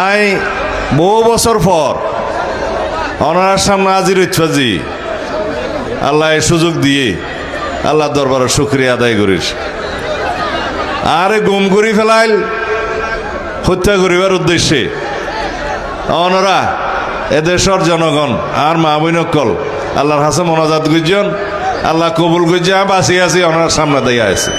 I বহু বছর পর অনার সামনে হাজির ইচ্ছাজি আল্লাহ সুযোগ দিয়ে আল্লাহ দরবারে শুক্রিয়া আদায় করিস। আরে গুম করি ফেলাইল, হত্যা করিবার উদ্দেশ্যে। অনরা, এদেশের জনগণ আর মা বৈনকল আল্লাহর হাসে মনাজাত গুজন আল্লাহ কবুল গুজ্জা বাঁচিয়ে আছি অনার সামনে দিয়ে আছে।